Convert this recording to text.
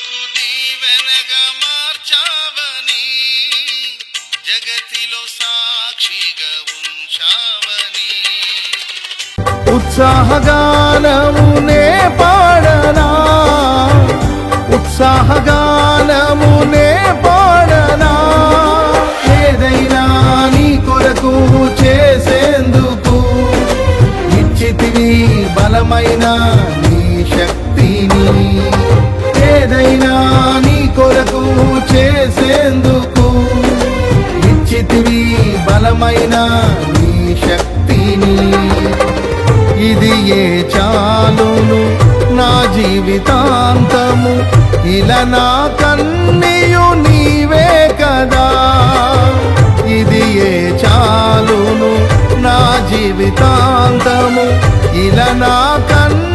కొరకు దీవెనగా మార్చావని జగతిలో సాక్షిగా ఉంచావని ఉత్సాహగానమునే పాడనా? ఉత్సాహగానమునే పాడనా? ఏదైనా నీ కొరకు చేసేందుకు ఇచ్చితివి బలమైన చేసేందుకు ఇచ్చితివి బలమైన నీ శక్తిని. ఇది ఏ చాలును నా జీవితాంతము? ఇలా నా కన్నీయు నీవే కదా. ఇది ఏ చాలును నా జీవితాంతము? ఇలా నా కన్ను